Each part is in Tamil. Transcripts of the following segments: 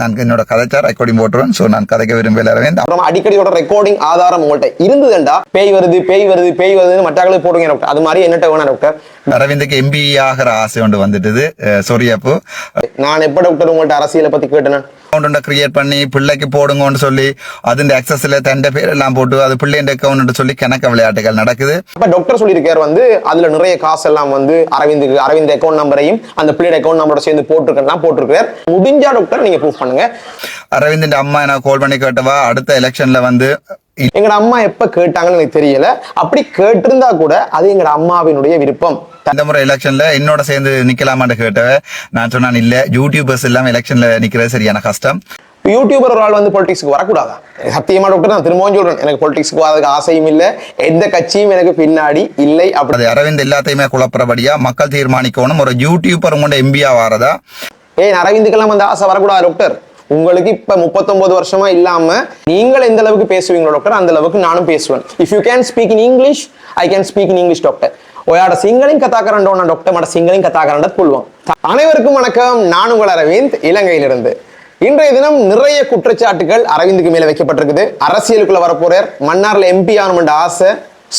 நான் என்னோட கதைச்சா ரெக்கார்டிங் போட்டுருவேன். ஸோ நான் கதைக்க விரும்பல அரவிந்த் அப்புறம் அடிக்கடியோட ரெக்கார்டிங் ஆதாரம் உங்கள்கிட்ட இருந்ததுண்டா? பேய் வருது பேய் வருது பேய் வருதுன்னு மற்றாக்களுக்கு போடுங்க டாக்டர் அது மாதிரி என்னட்ட வேணா டாக்டர் அரவிந்துக்கு எம்பி ஆகிற ஆசை ஒன்று வந்துட்டுது. சாரி அப்போ. நான் எப்ப டாக்டர் உங்கள்ட்ட அரசியலை பத்தி கேட்டேன்? அக்கௌண்ட் கிரியேட் பண்ணி பிள்ளைக்கு போடுங்கன்னு சொல்லி அதிന്റെ அக்சஸ்ல தண்ட பேர் எல்லாம் போட்டு அது பிள்ளைன்ற அக்கௌண்ட் சொல்லி கணக்க விளையாட்டுகள் நடக்குது. அப்ப டாக்டர் சொல்லியிருக்காரு வந்து அதுல நிறைய காசு எல்லாம் வந்து அரவிந்துக்கு அரவிந்த் அக்கௌண்ட் நம்பரையும் அந்த பிள்ளையோட அக்கௌண்ட் நம்பரோட சேர்ந்து போட்டிருக்கலாம் போட்டிருக்காரு முடிஞ்சா டாக்டர் நீங்க ப்ரூஃப் பண்ணுங்க. அரவிந்தின் அம்மா எனக்கு கால் பண்ணி கேட்டவா? அடுத்த எலெக்ஷன்ல வந்து எங்கட அம்மா எப்ப கேட்டாங்கன்னு எனக்கு தெரியல. அப்படி கேட்டிருந்தா கூட அது எங்கட அம்மாவினுடைய விருப்பம். இந்த முறை எலெக்ஷன்ல என்னோட சேர்ந்து நிக்கலாமான்னு கேட்டவ நான் சொன்னான் இல்ல யூடியூபர்ஸ் எல்லாம் எலெக்ஷன்ல நிக்கிறது சரியான கஷ்டம். யூடியூபர் ஒரு ஆள் வந்து பொலிட்டிக்ஸ்க்கு வரக்கூடாதா? சத்தியமா டாக்டர் நான் திரும்பவும் சொல்றேன் எனக்கு பொலிட்டிக்ஸ்க்கு வரதுக்கு ஆசையும் இல்ல எந்த கட்சியும் எனக்கு பின்னாடி இல்லை அப்படி. அரவிந்த் எல்லாத்தையுமே குழப்பறபடியா மக்கள் தீர்மானிக்கணும் ஒரு யூடியூபர் உங்களோட எம்பியா வாரதா? ஏன் அரவிந்துக்கெல்லாம் அந்த ஆசை வரக்கூடாது டாக்டர் உங்களுக்கு இப்ப 39 வருஷமா இல்லாம நீங்கள் எந்த அளவுக்கு பேசுவீங்களோ டாக்டர் அந்த அளவுக்கு நானும் பேசுவேன். If you can speak in English I can speak in English doctor ஒயாட சிங்களையும் கத்தாக்கரண்டோன டாக்டர் மட சிங்களையும் கத்தாக்கரண்ட புல்வோம். அனைவருக்கும் வணக்கம். நான் உங்கள் அரவிந்த் இலங்கையிலிருந்து. இன்றைய தினம் நிறைய குற்றச்சாட்டுகள் அரவிந்துக்கு மேல வைக்கப்பட்டிருக்குது. அரசியலுக்குள்ள வரப்போறார். மன்னார்ல எம்பி ஆகணும்ன்ற ஆசை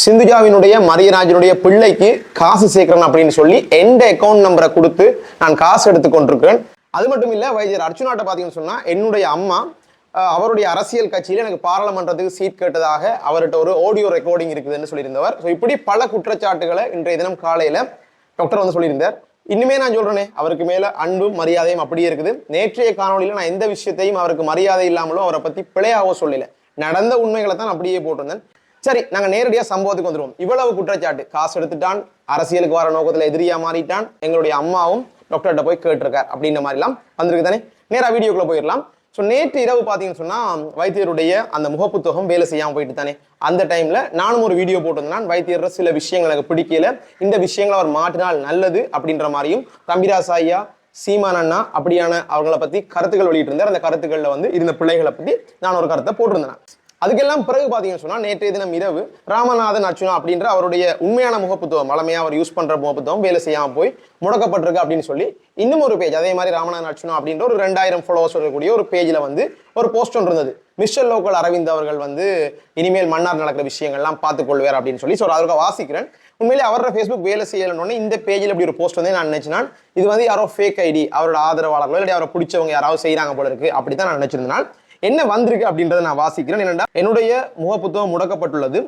சிந்துஜாவினுடைய மரியராஜனுடைய பிள்ளைக்கு காசு சேர்க்கிறேன் அப்படின்னு சொல்லி எந்த அக்கௌண்ட் நம்பரை கொடுத்து நான் காசு எடுத்து கொண்டிருக்கிறேன் அது மட்டும் இல்லை வைத்தியர் அர்ச்சுனாட்ட பாத்தீங்கன்னு சொன்னா என்னுடைய அம்மா அவருடைய அரசியல் கட்சியில் எனக்கு பாராளுமன்றத்துக்கு சீட் கேட்டதாக அவர்கிட்ட ஒரு ஆடியோ ரெக்கார்டிங் இருக்குதுன்னு சொல்லியிருந்தவர். ஸோ இப்படி பல குற்றச்சாட்டுகளை இன்றைய தினம் காலையில் டாக்டர் வந்து சொல்லியிருந்தார். இன்னுமே நான் சொல்கிறேனே அவருக்கு மேலே அன்பும் மரியாதையும் அப்படியே இருக்குது. நேற்றைய காணொலியில் நான் எந்த விஷயத்தையும் அவருக்கு மரியாதை இல்லாமலும் அவரை பற்றி பிழையாவோ சொல்லலை. நடந்த உண்மைகளை தான் அப்படியே போட்டிருந்தேன். சரி நாங்கள் நேரடியாக சம்பவத்துக்கு வந்துடுவோம் இவ்வளவு குற்றச்சாட்டு. காசு எடுத்துட்டான் அரசியலுக்கு வர நோக்கத்தில் எதிரியாக மாறிட்டான். எங்களுடைய அம்மாவும் டாக்டர்கிட்ட போய் கேட்டிருக்கார் அப்படின்ற மாதிரிலாம் வந்திருக்கு தானே நேராக வீடியோக்குள்ளே போயிடலாம். ஸோ நேற்று இரவு பார்த்தீங்கன்னு சொன்னால் வைத்தியருடைய அந்த முகப்புத்தகம் வேலை செய்யாமல் போயிட்டு தானே அந்த டைமில் நானும் ஒரு வீடியோ போட்டிருந்தேன். வைத்தியர் சில விஷயங்கள் எனக்கு பிடிக்கல. இந்த விஷயங்களை அவர் மாற்றினால் நல்லது அப்படின்ற மாதிரியும் தம்பிராஸ் ஐயா சீமான் அண்ணா அப்படியான அவங்கள பற்றி கருத்துக்கள் வெளியிட்டிருந்தார். அந்த கருத்துக்களில் வந்து இருந்த பிள்ளைகளை பற்றி நான் ஒரு கருத்தை போட்டிருந்தேன். அதுக்கெல்லாம் பிறகு பார்த்தீங்கன்னு சொன்னால் நேற்றைய தினம் இரவு ராமநாதன் அர்ச்சுனா அப்படின்ற அவருடைய உண்மையான முகப்புத்துவம் வளமையாக அவர் யூஸ் பண்ணுற முகப்புத்துவம் வேலை செய்யாமல் போய் முடக்கப்பட்டிருக்கு அப்படின்னு சொல்லி இன்னும் ஒரு பேஜ் அதே மாதிரி ராமநாதன் அர்ச்சுனா அப்படின்ற ஒரு ரெண்டாயிரம் ஃபாலோவர்ஸ் இருக்கக்கூடிய ஒரு பேஜில் வந்து ஒரு போஸ்ட் ஒன்று இருந்தது. மிஸ்டர் லோக்கல் அரவிந்த் அவர்கள் வந்து இனிமேல் மன்னார் நடக்கிற விஷயங்கள்லாம் பார்த்துக்கொள்வார் அப்படின்னு சொல்லி ஸோ அதற்கு வாசிக்கிறேன். உண்மையிலே அவரோட ஃபேஸ்புக் வேலை செய்யலன்னு இந்த பேஜில் இப்படி ஒரு போஸ்ட் வந்து நான் நினைச்சினால் இது வந்து யாரோ ஃபேக் ஐடி அவரோட ஆதரவாளர்களோ இல்லை அவரை பிடிச்சவங்க யாராவது செய்கிறாங்க போல இருக்கு அப்படி தான் நான் நினச்சிருந்தனால் என்ன வந்திருக்கு அப்படின்றத நான் வாசிக்கிறேன். என்னென்னா என்னுடைய முகப்புத்தகம் முடக்கப்பட்டுள்ளது.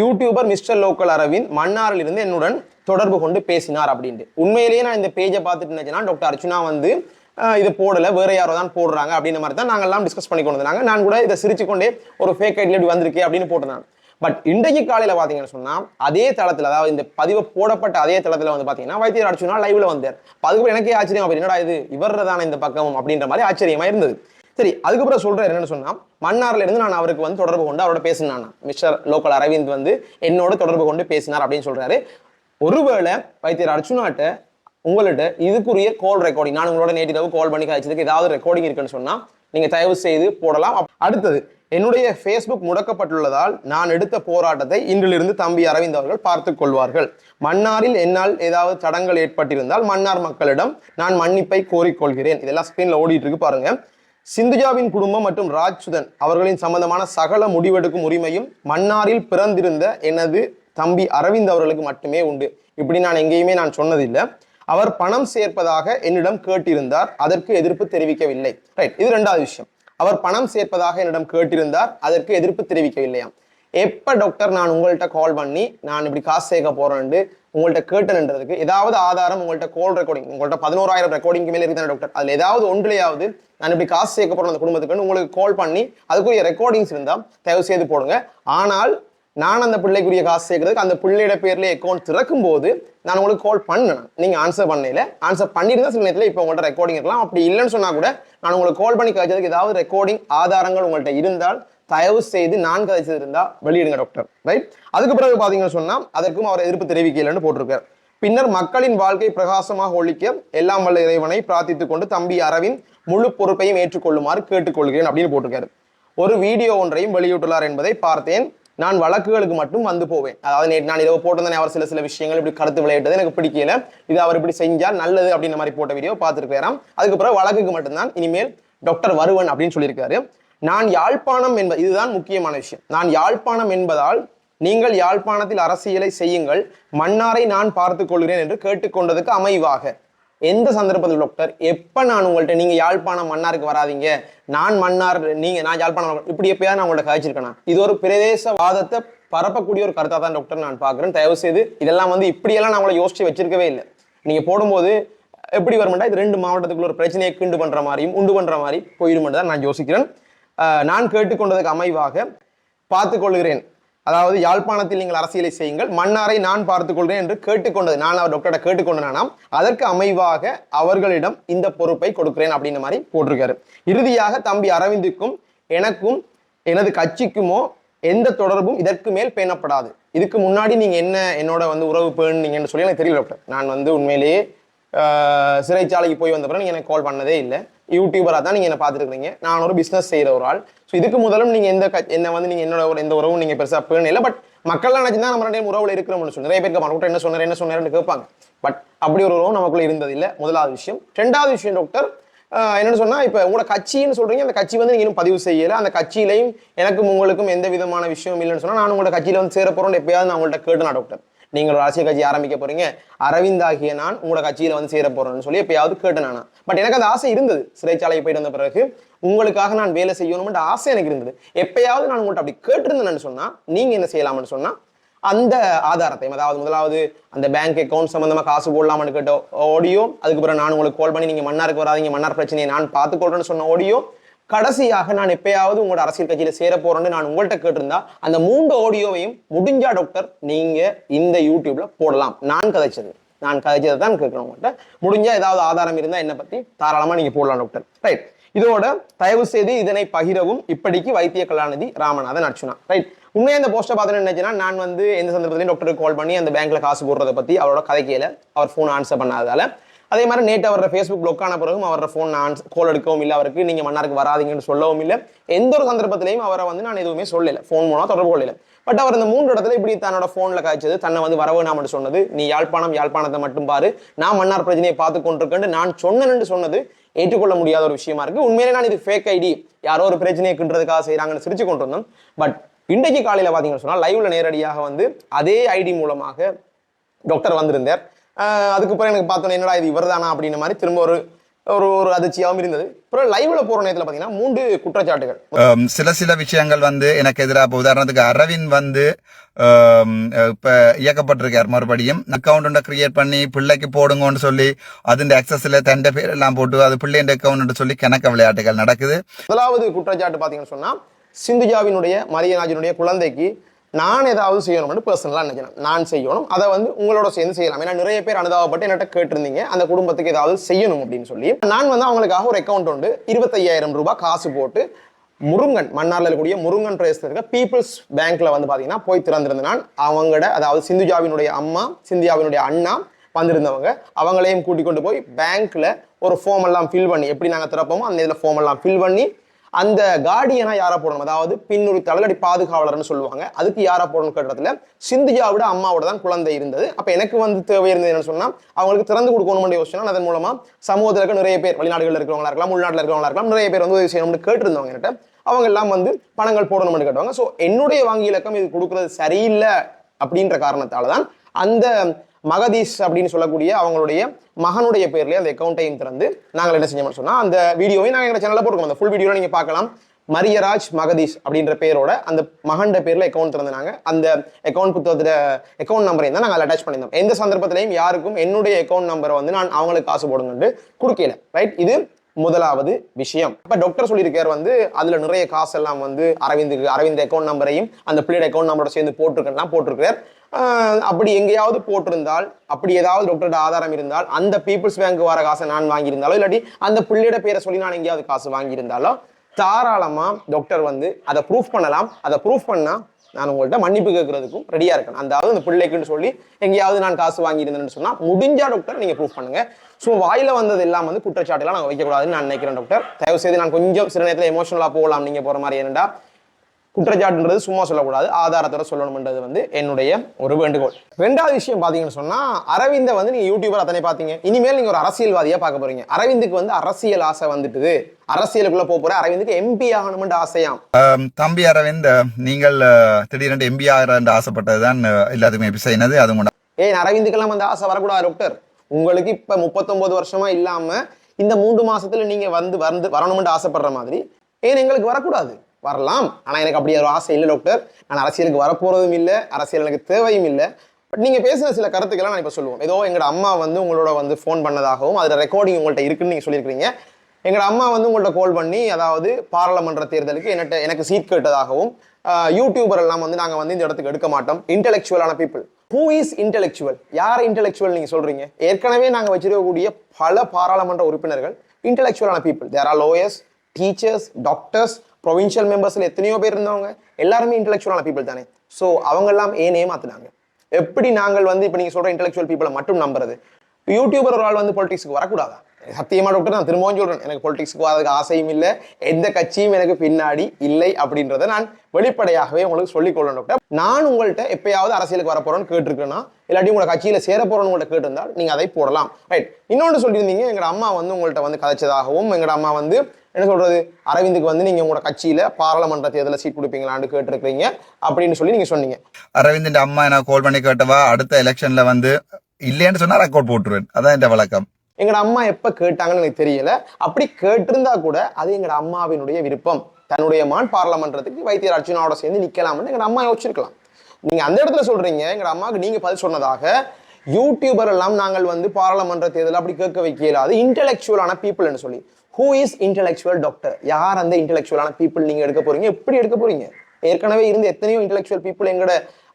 யூடியூபர் மிஸ்டர் லோக்கல் அரவிந்த் மன்னாரில் இருந்து என்னுடன் தொடர்பு கொண்டு பேசினார் அப்படின்ட்டு. உண்மையிலேயே நான் இந்த பேஜை பார்த்துட்டு நினைச்சேன்னா டாக்டர் அர்ச்சுனா வந்து இதை இது போடல வேற யாரோ தான் போடுறாங்க அப்படின்ற மாதிரி தான் நாங்கெல்லாம் டிஸ்கஸ் பண்ணி கொண்டு வந்தாங்க. நான் கூட இதை சிரிச்சு கொண்டே ஒரு ஃபேக் ஐடியில் இப்படி வந்திருக்கேன் அப்படின்னு போட்டிருந்தாங்க பட் இன்றைக்கு காலையில் பார்த்தீங்கன்னு சொன்னால் அதே தளத்தில் அதாவது இந்த பதிவு போடப்பட்ட அதே தளத்தில் வந்து பார்த்தீங்கன்னா வைத்தியர் அடிச்சுனா லைவில் வந்தார். அதுக்கப்புறம் எனக்கே ஆச்சரியம் அப்ப என்னடா இது? இவர்தான இந்த பக்கமும் அப்படின்ற மாதிரி ஆச்சரியமா இருந்தது. சரி அதுக்கப்புறம் சொல்கிறேன் என்னென்னு சொன்னால் மன்னார்ல இருந்து நான் அவருக்கு வந்து தொடர்பு கொண்டு அவரோட பேசினான் மிஸ்டர் லோக்கல் அரவிந்த் வந்து என்னோட தொடர்பு கொண்டு பேசினார் அப்படின்னு சொல்கிறாரு ஒருவேளை வைத்தியர் அர்ச்சுனாட்ட உங்கள்ட்ட இதுக்குரிய கால் ரெக்கார்டிங் நான் உங்களோட நேற்று கால் பண்ணி காய்ச்சதுக்கு ஏதாவது ரெக்கார்டிங் இருக்குன்னு சொன்னால் நீங்கள் தயவு செய்து போடலாம். அடுத்தது என்னுடைய ஃபேஸ்புக் முடக்கப்பட்டுள்ளதால் நான் எடுத்த போராட்டத்தை இன்றிலிருந்து தம்பி அரவிந்த் அவர்கள் பார்த்து கொள்வார்கள். மன்னாரில் என்னால் ஏதாவது தடங்கள் ஏற்பட்டிருந்தால் மன்னார் மக்களிடம் நான் மன்னிப்பை கோரிக்கொள்கிறேன். இதெல்லாம் ஸ்கிரீன்ல ஓடிட்டு இருக்கு பாருங்கள் சிந்துஜாவின் குடும்பம் மற்றும் ராஜ்சுதன் அவர்களின் சம்பந்தமான சகல முடிவெடுக்கும் உரிமையும் மன்னாரில் பிறந்திருந்த எனது தம்பி அரவிந்த் அவர்களுக்கு மட்டுமே உண்டு. இப்படி நான் எங்கேயுமே நான் சொன்னதில்லை. அவர் பணம் சேர்ப்பதாக என்னிடம் கேட்டிருந்தார். அதற்கு எதிர்ப்பு தெரிவிக்கவில்லை. ரைட் இது ரெண்டாவது விஷயம். அவர் பணம் சேர்ப்பதாக என்னிடம் கேட்டிருந்தார். அதற்கு எதிர்ப்பு தெரிவிக்கவில்லையாம். எப்போ டாக்டர் நான் உங்கள்கிட்ட கால் பண்ணி நான் இப்படி காசு சேர்க்க போறேன்ட்டு உங்கள்கிட்ட கேட்டேன்றதுக்கு ஏதாவது ஆதாரம் உங்கள்கிட்ட கோல் ரெக்கார்டிங் உங்கள்கிட்ட பதினோராயிரம் ரெக்கார்டிங்க்கு மேலே இருக்குதானே டாக்டர் அதில் ஏதாவது ஒன்றுலையாவது நான் இப்படி காசு சேர்க்க போறேன் அந்த குடும்பத்துக்குன்னு உங்களுக்கு கால் பண்ணி அதுக்குரிய ரெக்கார்டிங்ஸ் இருந்தால் தயவு செய்து போடுங்க. ஆனால் நான் அந்த பிள்ளைக்குரிய காசு சேர்க்கறதுக்கு அந்த பிள்ளையோட பேர்லேயே அக்கௌண்ட் திறக்கும் போது நான் உங்களுக்கு கால் பண்ணேன். நீங்கள் ஆன்சர் பண்ணல. ஆன்சர் பண்ணியிருந்தா சில நேரத்தில் இப்போ உங்கள்கிட்ட ரெக்கார்டிங் இருக்கலாம். அப்படி இல்லைன்னு சொன்னால் கூட நான் உங்களுக்கு கால் பண்ணி கழிச்சதுக்கு ஏதாவது ரெக்கார்டிங் ஆதாரங்கள் உங்கள்கிட்ட இருந்தால் தயவு செய்து நான் கதைச்சது இருந்தா வெளியிடுங்க டாக்டர் ரைட் அதுக்கு பிறகு பாத்தீங்கன்னு சொன்னா அதற்கும் அவர் எதிர்ப்பு தெரிவிக்கலன்னு போட்டிருக்கார். பின்னர் மக்களின் வாழ்க்கை பிரகாசமாக ஒழிக்க எல்லாம் வல்ல இறைவனை பிரார்த்தித்துக் கொண்டு தம்பி அரவின் முழு பொறுப்பையும் ஏற்றுக்கொள்ளுமாறு கேட்டுக்கொள்கிறேன் அப்படின்னு போட்டிருக்காரு. ஒரு வீடியோ ஒன்றையும் வெளியிட்டுள்ளார் என்பதை பார்த்தேன். நான் வழக்குகளுக்கு மட்டும் வந்து போவேன். அதாவது நேற்று நான் இரவு போட்டிருந்தேன் அவர் சில சில விஷயங்கள் இப்படி கருத்து விளையாட்டது எனக்கு பிடிக்கல. இது அவர் இப்படி செஞ்சால் நல்லது அப்படின்ற மாதிரி போட்ட வீடியோ பார்த்துருக்கிறாராம். அதுக்கு பிறகு வழக்குக்கு மட்டும்தான் இனிமேல் டாக்டர் வருவன் அப்படின்னு சொல்லியிருக்காரு. நான் யாழ்ப்பாணம் என்பது இதுதான் முக்கியமான விஷயம். நான் யாழ்ப்பாணம் என்பதால் நீங்கள் யாழ்ப்பாணத்தில் அரசியலை செய்யுங்கள். மன்னாரை நான் பார்த்து கொள்கிறேன் என்று கேட்டுக்கொண்டதுக்கு அமைவாக. எந்த சந்தர்ப்பத்தில் டாக்டர் எப்போ நான் உங்கள்கிட்ட நீங்கள் யாழ்ப்பாணம் மன்னாருக்கு வராதீங்க. நான் மன்னார் நீங்கள் நான் யாழ்ப்பாணம் இப்படி எப்பயாவது நான் உங்கள்ட்ட கழிச்சிருக்கேன் இது ஒரு பிரதேச வாதத்தை பரப்பக்கூடிய ஒரு கருத்தாக தான் டாக்டர் நான் பார்க்குறேன். தயவு செய்து இதெல்லாம் வந்து இப்படியெல்லாம் நான் உங்களை யோசிச்சு வச்சிருக்கவே இல்லை. நீங்கள் போடும்போது எப்படி வருமெண்டா இது ரெண்டு மாவட்டத்துக்குள்ள ஒரு பிரச்சனையை கிண்டு பண்ணுற மாதிரியும் உண்டு பண்ணுற மாதிரி போயிடுமெண்டு தான் நான் யோசிக்கிறேன். நான் கேட்டுக்கொண்டதுக்கு அமைவாக பார்த்துக்கொள்கிறேன். அதாவது யாழ்ப்பாணத்தில் நீங்கள் அரசியலை செய்யுங்கள். மன்னாரை நான் பார்த்துக்கொள்கிறேன் என்று கேட்டுக்கொண்டது. நான் அவர் டாக்டரை கேட்டுக்கொண்டனாம் அதற்கு அமைவாக அவர்களிடம் இந்த பொறுப்பை கொடுக்கிறேன் அப்படின்ற மாதிரி போட்டிருக்காரு. இறுதியாக தம்பி அரவிந்துக்கும் எனக்கும் எனது கட்சிக்குமோ எந்த தொடர்பும் இதற்கு மேல் பேணப்படாது. இதுக்கு முன்னாடி நீங்கள் என்ன என்னோட வந்து உறவு பேணுனீங்கன்னு சொல்லி எனக்கு தெரியல டாக்டர் நான் வந்து உண்மையிலேயே சிறைச்சாலைக்கு போய் வந்த பிறகு எனக்கு கால் பண்ணதே இல்லை. யூடியூபராக தான் நீங்கள் என்ன பார்த்துருக்கீங்க நான் ஒரு பிஸ்னஸ் செய்கிற ஒரு ஆள். ஸோ இதுக்கு முதலும் நீங்கள் எந்த க- என்ன வந்து நீங்கள் என்னோட ஒரு எந்த உறவும் நீங்கள் பெருசாக பேண இல்லை பட் மக்கள் நினைச்சுதான் நம்ம ரெண்டு உறவில் உறவுல இருக்கிறோம்னு சொல்லி நிறைய பேருக்கு டாக்டர் என்ன சொன்னார் என்ன சொன்னார்னு கேட்பாங்க. பட் அப்படி ஒரு உறவு நமக்குள்ள இருந்ததில்லை முதலாவது விஷயம். ரெண்டாவது விஷயம் டாக்டர் என்னென்னு என்னன்னு இப்போ இப்ப உங்களோட கட்சின்னு சொல்கிறீங்க அந்த கட்சி வந்து நீங்கள் இன்னும் பதிவு செய்யலை. அந்த கட்சியிலையும் எனக்கும் உங்களுக்கும் எந்த விதமான விஷயம் இல்லைன்னு சொன்னால் நான் உங்களோட கட்சியில வந்து சேர எப்பயாவது நான் உங்கள்கிட்ட கேட்டேன் டாக்டர் நீங்கள் ஒரு அரசியல் கட்சி ஆரம்பிக்க போறீங்க. அரவிந்த் ஆகிய நான் உங்களோட கட்சியில வந்து சேர போறேன்னு சொல்லி எப்பயாவது கேட்டேன் நானா. பட் எனக்கு அந்த ஆசை இருந்தது. சிறைச்சாலைக்கு போயிட்டு வந்த பிறகு உங்களுக்காக நான் வேலை செய்யணும்ன்ற ஆசை எனக்கு இருந்தது. எப்பயாவது நான் உங்கள்கிட்ட அப்படி கேட்டிருந்தேன்னு சொன்னா நீங்க என்ன செய்யலாம்னு சொன்னா அந்த ஆதாரத்தையும் அதாவது முதலாவது அந்த பேங்க் அக்கவுண்ட் சம்மந்தமாக காசு போடலாம்னு கேட்ட ஆடியோ அதுக்கப்புறம் நான் உங்களுக்கு கால் பண்ணி நீங்க மன்னாருக்கு வராதிங்க மன்னார் பிரச்சனையை நான் பார்த்துக்கொள்றேன்னு சொன்ன ஆடியோ கடைசியாக நான் எப்பயாவது உங்களோட அரசியல் கட்சியில சேர போறேன்னு நான் உங்கள்கிட்ட கேட்டிருந்தா அந்த மூன்று ஆடியோவையும் முடிஞ்சா டாக்டர் நீங்க இந்த யூடியூப்ல போடலாம். நான் கதைச்சது. நான் கதைச்சதை தான் கேட்கிறேன் உங்கள்கிட்ட முடிஞ்சா ஏதாவது ஆதாரம் இருந்தா என்னை பத்தி தாராளமா நீங்க போடலாம் டாக்டர் ரைட் இதோட தயவு செய்து இதனை பகிரவும். இப்படிக்கு வைத்திய கலாநிதி ராமநாதன் அர்ச்சுனா. ரைட் உண்மையாக இந்த போஸ்டர் பார்த்து நினைச்சுன்னா நான் வந்து எந்த சந்தர்ப்பத்திலையும் டாக்டருக்கு கால் பண்ணி அந்த பேங்க்ல காசு போடுறத பத்தி அவரோட கதைக்கையில அவர் ஃபோன் ஆன்சர் பண்ணாததால அதே மாதிரி நேற்று அவரோட ஃபேஸ்புக் block ஆன பிறகும் அவரோட ஃபோன் நான் கால் எடுக்கவும் இல்லை. அவருக்கு நீங்கள் மன்னாருக்கு வராதீங்கன்னு சொல்லவும் இல்லை. எந்த ஒரு சந்தர்ப்பத்திலையும் அவரை வந்து நான் எதுவுமே சொல்லலை. ஃபோன் மூலம் தொடர்பு கொள்ளல. பட் அவர் இந்த மூன்று இடத்துல இப்படி தன்னோட ஃபோனில் காய்ச்சது தன்னை வந்து வரவேணாம்னு சொன்னது நீ யாழ்ப்பாணம் யாழ்ப்பாணத்தை மட்டும் பாரு. நான் மன்னார் பிரச்சனையை பார்த்து கொண்டிருக்கேன் நான் சொன்னேன்னு சொன்னது ஏற்றுக்கொள்ள முடியாத ஒரு விஷயமா இருக்கு. உண்மையிலே நான் இது ஃபேக் ஐடி யாரோ ஒரு பிரச்சனையை கின்றதுக்காக செய்கிறாங்கன்னு சிரிச்சு கொண்டு வந்தோம் பட் இன்றைக்கு காலையில் பார்த்தீங்கன்னு சொன்னால் லைவ்ல நேரடியாக வந்து அதே ஐடி மூலமாக டாக்டர் வந்திருந்தார். ஆஹ் அதுக்கு பிறகு எனக்கு பார்த்தோன்னே என்னடா இது இவர்தானா அப்படின்ற மாதிரி திரும்ப ஒரு ஒரு ஒரு அதிர்ச்சியாகவும் இருந்தது. அப்புறம் லைவ்ல போற நேரத்தில் பார்த்தீங்கன்னா மூன்று குற்றச்சாட்டுகள். சில சில விஷயங்கள் வந்து எனக்கு எதிராக உதாரணத்துக்கு அரவிந்த் வந்து இப்ப இயக்கப்பட்டிருக்கார் மறுபடியும். அக்கௌண்ட் கிரியேட் பண்ணி பிள்ளைக்கு போடுங்கன்னு சொல்லி அதிന്റെ ஆக்சஸ்ல தண்டை பேர் எல்லாம் போட்டு அது பிள்ளைன்ற அக்கௌண்ட் சொல்லி கணக்க விளையாட்டுகள் நடக்குது. முதலாவது குற்றச்சாட்டு பார்த்தீங்கன்னு சொன்னா சிந்துஜாவினுடைய மரியராஜனுடைய குழந்தைக்கு நான் ஏதாவது செய்யணும்னு பர்சனலாக நினைக்கிறேன். நான் செய்யணும். அதை வந்து உங்களோட சேர்ந்து செய்யலாம். ஏன்னா நிறைய பேர் அனுதாபப்பட்டு என்கிட்ட கேட்டிருந்தீங்க. அந்த குடும்பத்துக்கு ஏதாவது செய்யணும் அப்படின்னு சொல்லி. நான் வந்து அவங்களுக்காக ஒரு அக்கௌண்ட் உண்டு. இருபத்தையாயிரம் ரூபாய் காசு போட்டு முருங்கன் மன்னாரில் இருக்கக்கூடிய முருங்கன் பிரதேசத்தில் இருக்க பீப்புள்ஸ் பேங்க்ல வந்து பார்த்தீங்கன்னா போய் திறந்திருந்த நான் அவங்களோட அதாவது சிந்துஜாவினுடைய அம்மா சிந்தியாவினுடைய அண்ணா வந்திருந்தவங்க அவங்களையும் கூட்டிக் கொண்டு போய் பேங்க்ல ஒரு ஃபார்ம் எல்லாம் ஃபில் பண்ணி எப்படி நாங்கள் திறப்போமோ அந்த இதில் ஃபார்ம் எல்லாம் ஃபில் பண்ணி அந்த கார்டியனா யாரை போடணும்? அதாவது பின்னுரி தளலடி பாதுகாவலர்னு சொல்லுவாங்க. அதுக்கு யாரை போடணும் கேட்டதுல சிந்தியாவோட அம்மாவோட தான் குழந்தை இருந்தது. அப்போ எனக்கு வந்து தேவை இருந்தது என்னன்னு சொன்னால் அவங்களுக்கு திறந்து கொடுக்கணும்னு யோசிச்சோம் அதன் மூலமா சமூகத்தில் இருக்க நிறைய பேர் வெளிநாடுகளில் இருக்கிறவங்களா இருக்கலாம் உள்நாட்டில் இருக்கிறவங்களா இருக்கலாம் நிறைய பேர் வந்து உதவி செய்யணும்னு கேட்டிருந்தவங்க என்கிட்ட. அவங்க எல்லாம் வந்து பணங்கள் போடணும்னு கேட்டவங்க. ஸோ என்னுடைய வங்கி இலக்கம் இது கொடுக்கறது சரியில்லை அப்படின்ற காரணத்தால தான் அந்த மகதீஷ் அப்படின்னு சொல்லக்கூடிய அவங்களுடைய மகனுடைய பேர்லயே அந்த அக்கௌண்ட்டையும் திறந்து நாங்கள் என்ன செஞ்சோம்னு சொன்னால் அந்த வீடியோவையும் நாங்கள் எங்கள் சேனலில் போட்டுருக்கோம். அந்த ஃபுல் வீடியோ நீங்கள் பார்க்கலாம். மரியராஜ் மகதீஷ் அப்படின்ற பேரோட அந்த மகன்ட பேரில் அக்கௌண்ட் திறந்தாங்க அந்த அக்கௌண்ட் புத்தகத்தில் அக்கௌண்ட் நம்பரையும் தான் நாங்கள் அட்டாச் பண்ணியிருந்தோம். எந்த சந்தர்ப்பத்திலையும் யாருக்கும் என்னுடைய அக்கௌண்ட் நம்பரை வந்து நான் அவங்களுக்கு காசு போடுங்கன்ட்டு கொடுக்கல ரைட் இது முதலாவது விஷயம். இப்ப டாக்டர் சொல்லியிருக்கார் வந்து அதுல நிறைய காசு எல்லாம் வந்து அரவிந்துக்கு அரவிந்த் அக்கௌண்ட் நம்பரையும் அந்த பிள்ளையோட அக்கௌண்ட் நம்பரோட சேர்ந்து போட்டிருக்கலாம் போட்டிருக்கார் அப்படி எங்கேயாவது போட்டிருந்தால் அப்படி ஏதாவது டாக்டரோட ஆதாரம் இருந்தால் அந்த பீப்புள்ஸ் பேங்க் வர காசை நான் வாங்கியிருந்தாலோ இல்லாட்டி அந்த பிள்ளையோட பேரை சொல்லி நான் எங்கேயாவது காசு வாங்கியிருந்தாலோ தாராளமாக டாக்டர் வந்து அதை ப்ரூஃப் பண்ணலாம். அதை ப்ரூஃப் பண்ணால் நான் உங்கள்கிட்ட மன்னிப்பு கேட்கறதுக்கும் ரெடியாக இருக்கணும். அந்த அந்த பிள்ளைக்குன்னு சொல்லி எங்கேயாவது நான் காசு வாங்கியிருந்தேன்னு சொன்னால் முடிஞ்சால் டாக்டர் நீங்கள் ப்ரூஃப் பண்ணுங்கள் ஸோ வாயில வந்தது எல்லாம் வந்து குற்றச்சாட்டுலாம் நாங்கள் வைக்கக்கூடாதுன்னு நான் நினைக்கிறேன் டாக்டர் தயவு செய்து நான் கொஞ்சம் சில நேரத்தில் எமோஷனலா போகலாம் நீங்க போற மாதிரி என்னடா? குற்றச்சாட்டுன்றது சும்மா சொல்லக்கூடாது. ஆதாரத்தோட சொல்லணும்ன்றது வந்து என்னுடைய ஒரு வேண்டுகோள். ரெண்டாவது விஷயம் பாத்தீங்கன்னு சொன்னா அரவிந்த வந்து நீங்க யூடியூபர் அத்தனை பாத்தீங்க. இனிமேல் நீங்க ஒரு அரசியல்வாதியா பார்க்க போறீங்க. அரவிந்துக்கு வந்து அரசியல் ஆசை வந்துட்டுது. அரசியலுக்குள்ள போக போற அரவிந்துக்கு எம்பி ஆகணும்னு ஆசையாம். தம்பி அரவிந்த் நீங்கள் திடீரென்று எம்பி ஆகிறன்னு ஆசைப்பட்டது தான் எல்லாத்துக்குமே செய்யினது அது கூட ஏன் அரவிந்துக்கெல்லாம் அந்த ஆசை வரக்கூடாது டாக்டர் உங்களுக்கு இப்போ முப்பத்தொம்போது வருஷமா இல்லாமல் இந்த மூன்று மாசத்துல நீங்க வந்து வந்து வரணும்னு ஆசைப்படுற மாதிரி ஏன் எங்களுக்கு வரக்கூடாது? வரலாம். ஆனால் எனக்கு அப்படி ஒரு ஆசை இல்லை டாக்டர் நான் அரசியலுக்கு வரப்போறதும் இல்லை அரசியல் எனக்கு தேவையும் இல்லை. பட் நீங்கள் பேசின சில கருத்துக்கெல்லாம் நான் இப்போ சொல்லுவோம். ஏதோ எங்களோட அம்மா வந்து உங்களோட வந்து ஃபோன் பண்ணதாகவும் அதில் ரெக்கார்டிங் உங்கள்கிட்ட இருக்குன்னு நீங்கள் சொல்லியிருக்கிறீங்க. எங்களோட அம்மா வந்து உங்கள்கிட்ட கால் பண்ணி அதாவது பாராளுமன்ற தேர்தலுக்கு என்னட்ட எனக்கு சீட் கேட்டதாகவும் யூடியூபர் எல்லாம் வந்து நாங்கள் வந்து இந்த இடத்துக்கு எடுக்க மாட்டோம். இன்டெலெக்சுவலான பீப்புள் ஹூ இஸ் இன்டெலெக்சுவல் யார் இன்டெலெக்சுவல் நீங்கள் சொல்கிறீங்க ஏற்கனவே நாங்கள் வச்சிருக்கக்கூடிய பல பாராளுமன்ற உறுப்பினர்கள் இன்டெலெக்சுவலான people there are lawyers teachers doctors provincial மெம்பர்ஸில் எத்தனையோ பேர் இருந்தவங்க. எல்லாருமே இன்டெலெக்சுவலான பீப்புள் தானே. ஸோ அவங்கெல்லாம் ஏன் ஏமாத்துனாங்க எப்படி நாங்கள் வந்து இப்போ நீங்கள் சொல்ற இன்டெலெக்சுவல் பீப்புளை மட்டும் நம்புறது? யூடியூபர் ஒரு ஆள் வந்து பொலிட்டிக்ஸுக்கு வரக்கூடாதா? சத்தியமாக டாக்டர் நான் திரும்பவும் சொல்கிறேன் எனக்கு பொலிட்டிக்ஸ்க்கு வரதுக்கு ஆசையும் இல்லை. எந்த கட்சியும் எனக்கு பின்னாடி இல்லை அப்படின்றத நான் வெளிப்படையாகவே உங்களுக்கு சொல்லிக்கொள்ளணும் டாக்டர் நான் உங்கள்கிட்ட எப்பயாவது அரசியலுக்கு வரப்போகிறோன்னு கேட்டிருக்கேன்னா இல்லாட்டி உங்களை கட்சியில் சேர போகிறோன்னு உங்கள்கிட்ட கேட்டிருந்தால் நீங்கள் அதை போடலாம். ரைட் இன்னொன்று சொல்லியிருந்தீங்க எங்களோட அம்மா வந்து உங்கள்கிட்ட வந்து கதைச்சதாகவும் எங்களோட அம்மா வந்து என்ன சொல்கிறது அரவிந்துக்கு வந்து நீங்கள் உங்களோட கட்சியில் பாராளுமன்ற தேர்தலில் சீட் கொடுப்பீங்களான்னு கேட்டிருக்கிறீங்க அப்படின்னு சொல்லி நீங்கள் சொன்னீங்க. அரவிந்தின் அம்மா எனக்கு கால் பண்ணி கேட்டவா அடுத்த எலெக்ஷனில் வந்து இல்லைன்னு சொன்னால் ரெக்கார்ட் போட்டுருவேன். அதான் இந்த வழக்கம். எங்களோட அம்மா எப்போ கேட்டாங்கன்னு எனக்கு தெரியல. அப்படி கேட்டிருந்தா கூட அது எங்களோட அம்மாவினுடைய விருப்பம். தன்னுடைய மான் பாராளுமன்றத்துக்கு வைத்தியர் அர்ஜுனாவோட சேர்ந்து நிற்கலாம்னு எங்கள் அம்மா யோசிச்சிருக்கலாம். நீங்கள் அந்த இடத்துல சொல்கிறீங்க எங்கள் அம்மாவுக்கு நீங்கள் பதில் சொன்னதாக யூடியூபர் எல்லாம் நாங்கள் வந்து பாராளுமன்ற தேர்தல் அப்படி கேட்க வைக்க இயலாது இன்டெலெக்சுவலான பீப்புள்னு சொல்லி. ஹூ இஸ் இன்டெலெக்சுவல் டாக்டர் யார் அந்த இன்டெலெக்சுவலான பீப்புள் நீங்கள் எடுக்க போறீங்க? எப்படி எடுக்க போறீங்க? ஏற்கனவே இருந்து எத்தனையோ இன்டெலெக்சுவல் பீப்புள் எங்களோட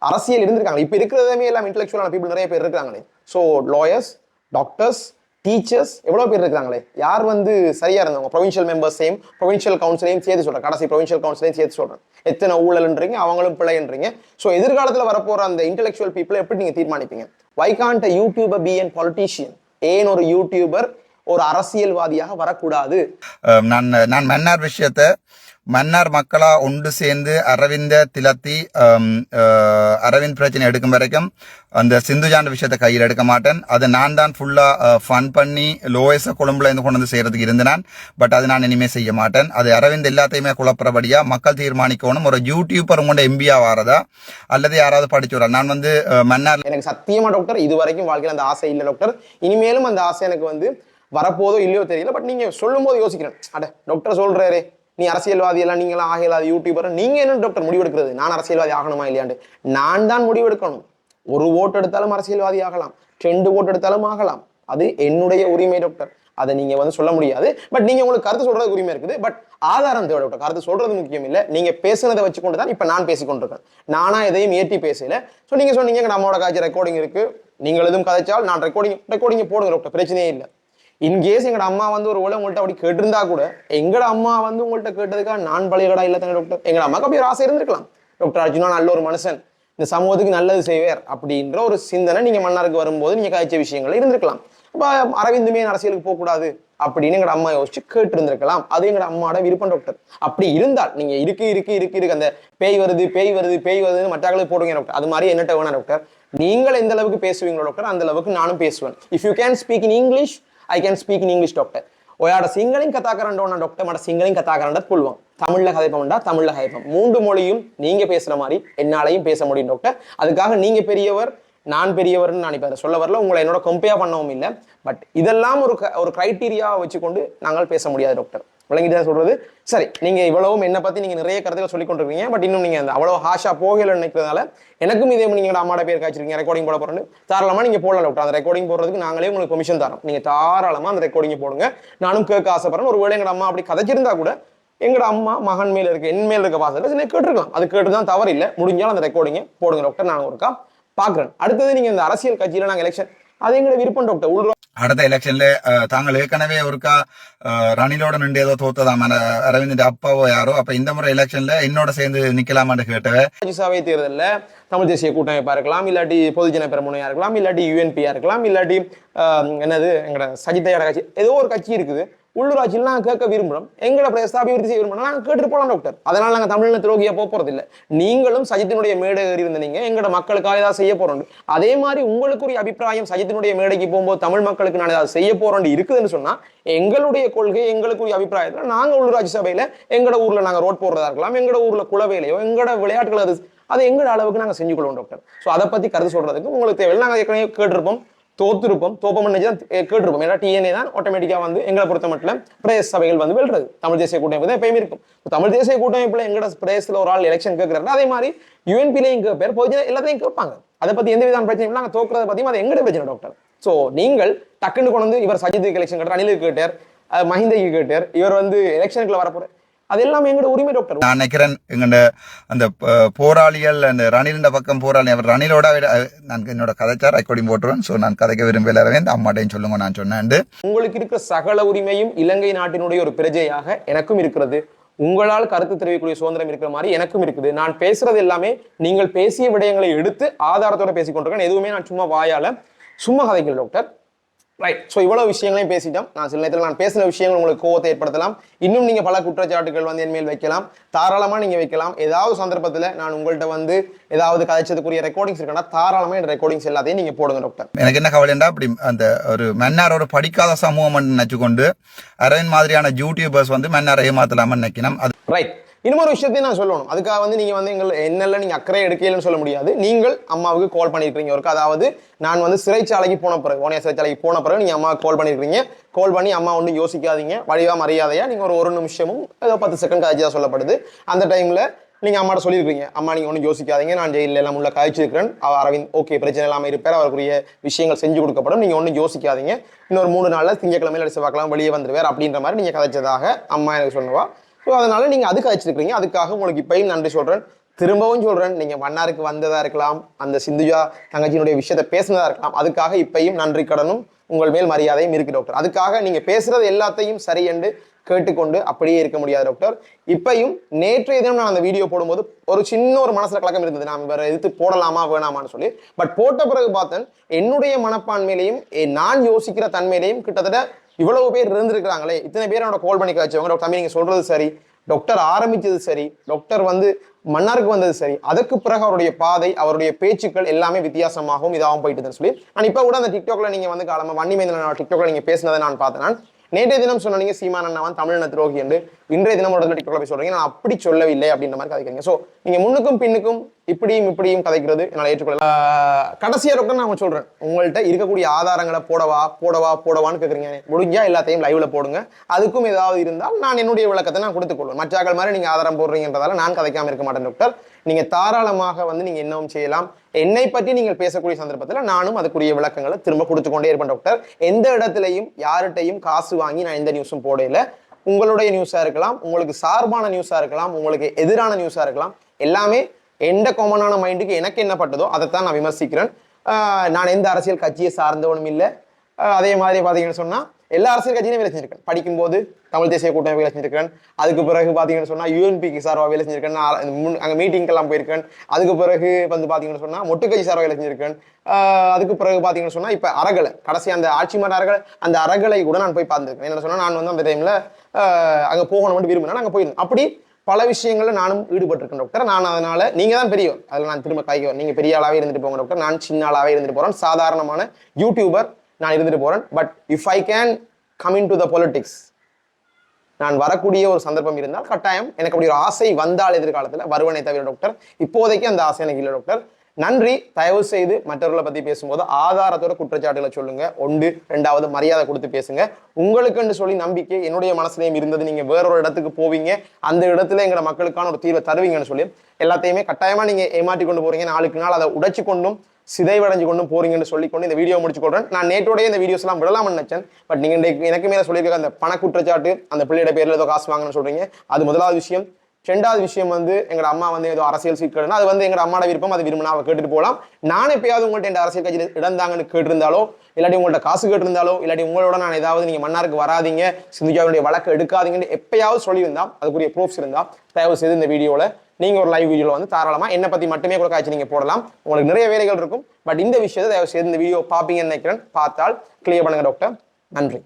அரசியல் இருந்திருக்காங்க. இப்போ இருக்கிறதே எல்லாம் இன்டெலெக்சுவலான பீப்புள் நிறைய பேர் இருக்காங்களே ஸோ லாயர்ஸ் டாக்டர்ஸ் டீச்சர்ஸ் எவ்வளோ பேர் இருக்காங்களே யார் வந்து சரியா இருந்தவங்க ப்ரொவின்ஷியல் மெம்பர்ஸையும் ப்ரொவின்ஷியல் கவுன்சிலையும் சேர்த்து சொல்கிறேன் கடைசி ப்ரொவின்ஷியல் கவுன்சிலையும் சேர்த்து சொல்கிறேன் எத்தனை ஊழல்ன்றீங்க அவங்களும் பிள்ளைன்றீங்க ஸோ எதிர்காலத்தில் வரப்போகிற அந்த இன்டெலெக்சுவல் பீப்புளை எப்படி நீங்கள் தீர்மானிப்பீங்க? Why YouTuber be an politician ஏன் ஒரு யூடியூபர் ஒரு அரசியல்வாதியாக வரக்கூடாது? நான் நான் மன்னார் விஷயத்தை மன்னார் மக்களா ஒன்று சேர்ந்து அரவிந்த திலத்தி அரவிந்த் பிரச்சனை எடுக்கும் வரைக்கும் அந்த சிந்துஜாண்ட விஷயத்தை கையில் எடுக்க மாட்டேன். அதை நான் தான் ஃபுல்லாக ஃபன் பண்ணி லோயஸ கொழும்புல இருந்து கொண்டு வந்து செய்கிறதுக்கு இருந்தேன். பட் அது நான் இனிமேல் செய்ய மாட்டேன். அது அரவிந்த் எல்லாத்தையுமே குழப்பறபடியாக மக்கள் தீர்மானிக்கணும். ஒரு யூடியூபர் உங்களோட எம்பியா வாரதா? அல்லது யாராவது படிச்சு வரா நான் வந்து மன்னார் எனக்கு சத்தியமா டாக்டர் இது வரைக்கும் வாழ்க்கையில் அந்த ஆசை இல்லை டாக்டர் இனிமேலும் அந்த ஆசை எனக்கு வந்து வரப்போதோ இல்லையோ தெரியல. பட் நீங்கள் சொல்லும் போது யோசிக்கிறேன். அட டாக்டர் சொல்றாரு. நீ அரசியல்வாதி எல்லாம் நீங்களாம் ஆகலாது யூடியூபர் நீங்க என்ன டாக்டர் முடிவெடுக்கிறது? நான் அரசியல்வாதி ஆகணுமா இல்லையாண்டு? நான் தான் முடிவெடுக்கணும். ஒரு ஓட்டு எடுத்தாலும் அரசியல்வாதி ஆகலாம். ரெண்டு ஓட்டு எடுத்தாலும் ஆகலாம். அது என்னுடைய உரிமை டாக்டர் அதை நீங்க வந்து சொல்ல முடியாது. பட் நீங்க உங்களுக்கு கருத்து சொல்றது உரிமை இருக்குது. பட் ஆதாரம் தேவை டாக்டர் கருத்து சொல்றது முக்கியம் இல்லை. நீங்க பேசுனதை வச்சுக்கொண்டு தான் இப்ப நான் பேசிக்கொண்டிருக்கேன். நானா எதையும் ஏற்றி பேசல. ஸோ நீங்க சொன்னீங்க நம்மளோட காட்சி ரெக்கார்டிங் இருக்கு. நீங்கள் எதுவும் கதைச்சால் நான் ரெக்கார்டிங் ரெக்கார்டிங் போடுங்க டாக்டர் பிரச்சனையே இல்லை. இன்கேஸ் எங்கட அம்மா வந்து ஒரு வேளை உங்கள்ட்ட அப்படி கேட்டிருந்தா கூட எங்கட அம்மா வந்து உங்கள்ட்ட கேட்டதுக்காக நான் பழையகடா இல்லை தானே டாக்டர் எங்கட அம்மாக்கு அப்படி ஒரு ஆசை இருந்திருக்கலாம். டாக்டர் அர்ஜுனா நல்ல ஒரு மனுஷன். இந்த சமூகத்துக்கு நல்லது செய்வார் அப்படின்ற ஒரு சிந்தனை நீங்க மன்னாருக்கு வரும்போது நீங்க காய்ச்ச விஷயங்கள் இருந்திருக்கலாம். இப்போ அரவிந்துமே அரசியலுக்கு போகக்கூடாது அப்படின்னு எங்கட அம்மா யோசிச்சு கேட்டு இருந்திருக்கலாம் அது எங்கட அம்மாவோட விருப்பம் டாக்டர் அப்படி இருந்தால் நீங்க இருக்கு இருக்கு இருக்கு இருக்கு அந்த பேய் வருது பேய் வருது பேய் வருதுன்னு மற்றவங்களுக்கு போடுங்க டாக்டர் அது மாதிரி என்னட்ட வேணாம் டாக்டர் நீங்கள் எந்த அளவுக்கு பேசுவீங்களோ டாக்டர் அந்த அளவுக்கு நானும் பேசுவேன். If you can speak in English I can speak in English doctor ஒயாட சிங்களையும் கத்தாக்கரண்டோன டாக்டர் மட சிங்களையும் கத்தாக்கரண்டத் புல்வான் தமிழ்ல கதைப்போம்டா தமிழ்ல கதைப்பம் மூன்று மொழியும் நீங்க பேசுற மாதிரி என்னாலையும் பேச முடியும் டாக்டர் அதுக்காக நீங்க பெரியவர் நான் பெரியவர்னு நான் சொல்ல வரல. உங்களை என்னோட கம்பேர் பண்ணவும் இல்லை. பட் இதெல்லாம் ஒரு க- ஒரு க்ரைட்டீரியாவை வச்சுக்கொண்டு நாங்கள் பேச முடியாது டாக்டர் விளங்கிட்டு சொல்றது. சரி நீங்க இவ்வளவும் என்னை பத்தி நீங்க நிறைய கருத்துக்கள் சொல்லி கொண்டிருக்கீங்க. பட் இன்னும் நீங்க அந்த அவ்வளவு ஹாஷா போகல நினைக்கிறதால எனக்கும் இதே நீங்க அம்மாட பேர் காய்ச்சிருக்கீங்க. ரெக்கார்டிங் போட போறேன்னு. தாராளமா நீங்க போடலாம் டாக்டர் அந்த ரெக்கார்டிங் போடுறதுக்கு நாங்களே உங்களுக்கு கமிஷன் தரோம். நீங்க தாராளமா அந்த ரெக்கார்டிங் போடுங்க. நானும் கேட்க ஆசைப்படுறேன். ஒருவேளை எங்க அம்மா அப்படி கதைச்சிருந்தா கூட எங்களோட அம்மா மகன் மேல இருக்க என் மேல இருக்க பாசத்துல சின்ன கேட்டுருக்கலாம். அது கேட்டுதான் தவறு இல்லை. முடிஞ்சாலும் அந்த ரெக்கார்டிங்க போடுங்க டாக்டர் நான் ஒருக்கா பாக்குறேன். அடுத்தது நீங்க இந்த அரசியல் கட்சியில நாங்க எலெக்ஷன் அது எங்களோட விருப்பம் டாக்டர் உள்ரோ அடுத்த எலெக்ஷன்ல தாங்கள் ஏற்கனவே ஒருக்கா ரணிலோட நின்று ஏதோ தோத்ததாம் அரவிந்தின் அப்பாவோ யாரோ அப்ப இந்த முறை எலெக்ஷன்ல என்னோட சேர்ந்து நிக்கலாமான்னு கேட்டவ ராஜ்யசபை தேர்தலில் தமிழ் தேசிய கூட்டமைப்பா இருக்கலாம் இல்லாட்டி பொதுஜன பெருமுனையா இருக்கலாம் இல்லாட்டி யூஎன்பியா இருக்கலாம் இல்லாட்டி என்னது எங்களோட சஜித்தையோட கட்சி ஏதோ ஒரு கட்சி இருக்குது உள்ளூராட்சியில் நாங்கள் கேட்க விரும்புகிறோம் எங்களோட பிரதேசத்தை அபிவிருத்தி செய்ய விரும்புகிறோம் நாங்கள் கேட்டுட்டு போகலாம் டாக்டர் அதனால் நாங்கள் தமிழில் துரோகியாக போக போறது நீங்களும் சஜித்தினுடைய மேடை ஏறி இருந்த நீங்கள் எங்களோட மக்களுக்காக ஏதாவது செய்ய போகிறோம் அதே மாதிரி உங்களுக்குரிய அபிப்பிராயம் சஜித்தினுடைய மேடைக்கு போகும்போது தமிழ் மக்களுக்கு நான் ஏதாவது செய்ய போகிறோம் இருக்குதுன்னு சொன்னால் எங்களுடைய கொள்கை எங்களுக்குரிய அபிப்பிராயத்தில் நாங்கள் உள்ளூராட்சி சபையில் எங்களோட ஊரில் நாங்கள் ரோட் போடுறதா இருக்கலாம் எங்களோட ஊரில் குலவேலையோ எங்களோட விளையாட்டுகள் அது அதை எங்களோட அளவுக்கு நாங்கள் செஞ்சு கொள்வோம் டாக்டர் ஸோ அதை பற்றி கருத்து சொல்றதுக்கு உங்களுக்கு தேவையில்லை. நாங்கள் ஏற்கனவே கேட்டிருப்போம். தோத்திருப்போம் தோப்பம் நினைச்சு தான் கேட்டிருப்போம் ஏன்னா டிஎன்ஏ தான் ஆட்டோமேட்டிக்காக வந்து எங்களை பொறுத்த மட்டும் பிரதேச சபைகள் வந்து வெல்றது. தமிழ் தேசிய கூட்டமைப்பு தான் எப்பயுமே இருக்கும். தமிழ் தேசிய கூட்டமைப்பில் எங்களோட பிரதேசத்துல ஒரு ஆள் எலெக்ஷன் கேட்கிறாரு அதே மாதிரி யூஎன்பிலையும் கேட்பார் பொதுஜன எல்லாத்தையும் கேட்பாங்க அதை பற்றி எந்த விதமான பிரச்சனையும் நாங்கள் தோக்குறத பற்றியும் அது எங்கட பிரச்சனை டாக்டர் ஸோ நீங்கள் டக்குன்னு கொண்டு வந்து இவர் சஜித்துக்கு எலெக்ஷன் கேட்டார் அனிலுக்கு கேட்டார் அஹ் மஹிந்தைக்கு கேட்டார் இவர் வந்து எலெக்ஷனுக்குள்ள வரப்போற அது எல்லாமே எங்களோட உரிமை டாக்டர் நான் நினைக்கிறேன் எங்கட அந்த போராளிகள் அந்த ரணிலின் பக்கம் போராளி அவர் ரணிலோட நான் என்னோட கதைச்சார் ரெக்கார்டிங் போட்டுருவேன். ஸோ நான் கதைக்க விரும்பல இந்த அம்மாட்டையும் சொல்லுங்க நான் சொன்னேன். உங்களுக்கு இருக்கிற சகல உரிமையும் இலங்கை நாட்டினுடைய ஒரு பிரஜையாக எனக்கும் இருக்கிறது. உங்களால் கருத்து தெரிவிக்கக்கூடிய சுதந்திரம் இருக்கிற மாதிரி எனக்கும் இருக்குது. நான் பேசுறது எல்லாமே நீங்கள் பேசிய விடயங்களை எடுத்து ஆதாரத்தோட பேசிக் கொண்டிருக்கேன் எதுவுமே நான் சும்மா வாயால. சும்மா கதைக்கல டாக்டர் ரைட் ஸோ இவ்வளவு விஷயங்களையும் பேசிட்டோம். நான் சில நேரத்தில் நான் பேசின விஷயங்கள் உங்களுக்கு கோவத்தை ஏற்படுத்தலாம். இன்னும் நீங்க பல குற்றச்சாட்டுகள் வந்து என் மேல் வைக்கலாம். தாராளமா நீங்க வைக்கலாம். ஏதாவது சந்தர்ப்பத்தில் நான் உங்கள்கிட்ட வந்து ஏதாவது கதைச்சதுக்குரிய ரெக்கார்டிங்ஸ் இருக்குன்னா தாராளமா இந்த ரெக்கார்டிங்ஸ் எல்லாத்தையும் நீங்க போடுங்க டாக்டர் எனக்கு என்ன கவலைண்டா அப்படி அந்த ஒரு மன்னாரோட படிக்காத சமூகம் நினைச்சுக்கொண்டு அரவிந்த் மாதிரியான யூடியூபர்ஸ் வந்து மன்னாரை ஏமாத்தலாம நினைக்கணும். அது ரைட் இன்னொரு விஷயத்தையும் நான் சொல்லணும். அதுக்காக வந்து நீங்கள் வந்து எங்கள் என்னெல்லாம் நீங்கள் அக்கறை எடுக்கலன்னு சொல்ல முடியாது. நீங்கள் அம்மாவுக்கு கால் பண்ணியிருக்கீங்க ஒருக்கு அதாவது நான் வந்து சிறைச்சாலைக்கு போன பிறகு ஓனைய சிறைச்சாலைக்கு போன பிறகு நீங்கள் அம்மாவுக்கு கால் பண்ணியிருக்கீங்க கால் பண்ணி அம்மா ஒன்றும் யோசிக்காதீங்க. வடிவா மரியாதையாக நீங்கள் ஒரு ஒரு நிமிஷமும் ஏதோ பத்து செகண்ட் காய்ச்சி தான் சொல்லப்படுது. அந்த டைமில் நீங்கள் அம்மாட்ட சொல்லியிருக்கீங்க அம்மா நீங்கள் ஒன்றும் யோசிக்காதீங்க. நான் ஜெயிலில் எல்லாம் உள்ள கழிச்சிருக்கிறேன். அவர் அரவிந்த் ஓகே பிரச்சனை இல்லாமல் இருப்பார். அவருக்குரிய விஷயங்கள் செஞ்சு கொடுக்கப்படும். நீங்கள் ஒன்றும் யோசிக்காதீங்க. இன்னொரு மூணு நாளில் திங்கக்கிழமையில அடிச்சு பார்க்கலாம். வெளியே வந்துடுவார். அப்படின்ற மாதிரி நீங்கள் கதைச்சதாக அம்மா எனக்கு சொல்லுவா ஸோ அதனால நீங்க அதுக்கு அழைச்சிருக்கீங்க அதுக்காக உங்களுக்கு இப்பயும் நன்றி சொல்றேன். திரும்பவும் சொல்றேன். நீங்க மன்னாருக்கு வந்ததா இருக்கலாம் அந்த சிந்துஜா தங்கச்சியினுடைய விஷயத்தை பேசினதாக இருக்கலாம் அதுக்காக இப்பயும் நன்றி கடனும் உங்கள் மேல் மரியாதையும் இருக்கு டாக்டர். அதுக்காக நீங்க பேசுறது எல்லாத்தையும் சரி என்று கேட்டுக்கொண்டு அப்படியே இருக்க முடியாது டாக்டர். இப்பையும் நேற்றைய தினம் நான் அந்த வீடியோ போடும்போது ஒரு சின்ன ஒரு மனசுல கலக்கம் இருந்தது. நான் வேற எதிர்த்து போடலாமா வேணாமான்னு சொல்லி. பட் போட்ட பிறகு பார்த்தேன் என்னுடைய மனப்பான்மையிலையும் நான் யோசிக்கிற தன்மையிலையும் கிட்டத்தட்ட இவ்வளவு பேர் இருந்திருக்கிறாங்களே. இத்தனை பேர் என்னோட கால் பண்ணி கழிச்சவங்க டாக்டர் தம்பி நீங்க சொல்றது சரி. டாக்டர் ஆரம்பிச்சது சரி. டாக்டர் வந்து மன்னாருக்கு வந்தது சரி. அதற்கு பிறகு அவருடைய பாதை அவருடைய பேச்சுக்கள் எல்லாமே வித்தியாசமாகவும் இதாகவும் போயிட்டுதுன்னு சொல்லி நான் இப்போ கூட அந்த டிக்டாக்ல நீங்க வந்து காலமா வன்னி மேந்தில் டிக்டாக்ல நீங்க பேசினதை நான் பார்த்தேன். நேற்றைய தினம் சொன்னீங்க சீமான் அண்ணாவன் தமிழின துரோகி என்று இன்றைய தினம் ஒரு டிக்டாக்ல போய் சொல்றீங்க நான் அப்படி சொல்லவில்லை அப்படின்ற மாதிரி கதைக்கிறீங்க. ஸோ நீங்க முன்னுக்கும் பின்னுக்கும் இப்படியும் இப்படியும் கதைக்கிறது என்னால் ஏற்றுக்கொள்ள கடைசியாக கடைசியா நான் சொல்றேன். உங்கள்கிட்ட இருக்கக்கூடிய ஆதாரங்களை போடவா போடவா போடவான்னு கேட்குறீங்க முடிஞ்சா எல்லாத்தையும் லைவ்ல போடுங்க. அதுக்கும் ஏதாவது இருந்தால் நான் என்னுடைய விளக்கத்தை நான் கொடுத்துக் கொள்வேன். மற்றாக்கள் மாதிரி நீங்க ஆதாரம் போடுறீங்கன்றதால நான் கதைக்காம இருக்க மாட்டேன் டாக்டர் நீங்கள் தாராளமாக வந்து நீங்கள் என்னவும் செய்யலாம். என்னை பற்றி நீங்கள் பேசக்கூடிய சந்தர்ப்பத்தில் நானும் அதுக்குரிய விளக்கங்களை திரும்ப கொடுத்து கொண்டே இருப்பேன் டாக்டர். எந்த இடத்துலையும் யார்கிட்டையும் காசு வாங்கி நான் எந்த நியூஸும் போடையில உங்களுடைய நியூஸாக இருக்கலாம் உங்களுக்கு சார்பான நியூஸாக இருக்கலாம் உங்களுக்கு எதிரான நியூஸாக இருக்கலாம். எல்லாமே எந்த காமனான மைண்டுக்கு எனக்கு என்ன பட்டதோ அதைத்தான் நான் விமர்சிக்கிறேன். நான் எந்த அரசியல் கட்சியை சார்ந்தவனும் இல்லை. அதே மாதிரி பார்த்தீங்கன்னு சொன்னால் எல்லா அரசியல் கட்சியிலும் வேலை செஞ்சிருக்கேன். படிக்கும்போது தமிழ் தேசிய கூட்டமைப்பு வேலை செஞ்சிருக்கேன். அதுக்கு பிறகு பார்த்தீங்கன்னு சொன்னால் யூஎன்பிக்கு சார்பாக வேலை செஞ்சிருக்கேன். நான் முன் அங்கே மீட்டிங்கெல்லாம் போயிருக்கேன். அதுக்கு பிறகு வந்து பார்த்தீங்கன்னு சொன்னால் மொட்டுக்கட்சி சார்பாக வேலை செஞ்சிருக்கேன். அதுக்கு பிறகு பார்த்தீங்கன்னு சொன்னால் இப்போ அறகலை. கடைசி அந்த ஆட்சி மன்ற அறகலை அந்த அரகலை கூட நான் போய் பார்த்துருக்கேன். என்ன சொன்னால் நான் வந்து அந்த டைமில் அங்கே போகணும்னு விரும்பினா அங்கே போயிருந்தேன். அப்படி பல விஷயங்களில் நானும் ஈடுபட்டிருக்கேன் டாக்டர் நான் அதனால் நீங்கள் தான் பெரியவர். அதில் நான் திரும்ப காய்க்குவேன் நீங்கள் பெரிய ஆளாகவே இருந்துட்டு போங்க டாக்டர் நான் சின்ன ஆளாகவே இருந்துட்டு போகிறேன் சாதாரணமான யூடியூபர் நான் இருந்துட்டு போகிறேன் but if I can coming to the politics நான் வரக்கூடிய ஒரு சந்தர்ப்பம் இருந்தால் கட்டாயம் எனக்கு அப்படி ஒரு ஆசை வந்தால் எதிர்காலத்தில் வருவனை தவிர டாக்டர் இப்போதைக்கு அந்த ஆசை எனக்கு இல்லை டாக்டர் நன்றி. தயவு செய்து மற்றவர்களை பற்றி பேசும்போது ஆதாரத்தோட குற்றச்சாட்டுகளை சொல்லுங்க. ஒன்று ரெண்டாவது மரியாதை கொடுத்து பேசுங்க. உங்களுக்குன்னு சொல்லி நம்பிக்கை என்னுடைய மனசுலையும் இருந்தது. நீங்கள் வேறொரு இடத்துக்கு போவீங்க. அந்த இடத்துல எங்களோட மக்களுக்கான ஒரு தீர்வை தருவீங்கன்னு சொல்லி எல்லாத்தையுமே கட்டாயமாக நீங்கள் ஏமாற்றி கொண்டு போறீங்க. நாளுக்கு நாள் அதை உடைச்சு கொண்டும் சிதைவடைஞ்சு கொண்டு போறீங்கன்னு சொல்லிக்கொண்டு இந்த வீடியோ முடிச்சு கொள்றேன். நான் நேற்றோடய இந்த வீடியோஸ் எல்லாம் விடலாம்னு நினைச்சேன். பட் நீங்க எனக்கு மேல சொல்லியிருக்க அந்த பண குற்றச்சாட்டு அந்த பிள்ளையோட பேர்ல ஏதோ காசு வாங்கணும்னு சொல்றீங்க. அது முதலாவது விஷயம். ரெண்டாவது விஷயம் வந்து எங்க அம்மா வந்து ஏதோ அரசியல் சீட்கள்னா அது வந்து எங்க அம்மாவோட விருப்பம் அது விரும்பினா அவ கேட்டுட்டு போகலாம் நான் எப்பயாவது உங்கள்கிட்ட இந்த அரசியல் கட்சியில் இடந்தாங்கன்னு கேட்டிருந்தாலோ இல்லாட்டி உங்கள்ட்ட காசு கேட்டிருந்தாலோ இல்லாட்டி உங்களோட நான் ஏதாவது நீங்க மன்னாருக்கு வராதீங்க சிந்துஜாவுடைய வழக்கு எடுக்காதீங்கன்னு எப்பயாவது சொல்லியிருந்தா அதுக்குரிய ப்ரூஃப்ஸ் இருந்தா தயவு செய்து இந்த வீடியோவில் நீங்கள் ஒரு லைவ் வீடியோவில் வந்து தாராளமாக என்ன பற்றி மட்டுமே கூட காய்ச்சி நீங்கள் போடலாம். உங்களுக்கு நிறைய வேலைகள் இருக்கும். பட் இந்த விஷயத்தை தயவு செய்து இந்த வீடியோ பார்ப்பீங்கன்னு நினைக்கிறேன். பார்த்தால் கிளியர் பண்ணுங்கள் டாக்டர் நன்றி.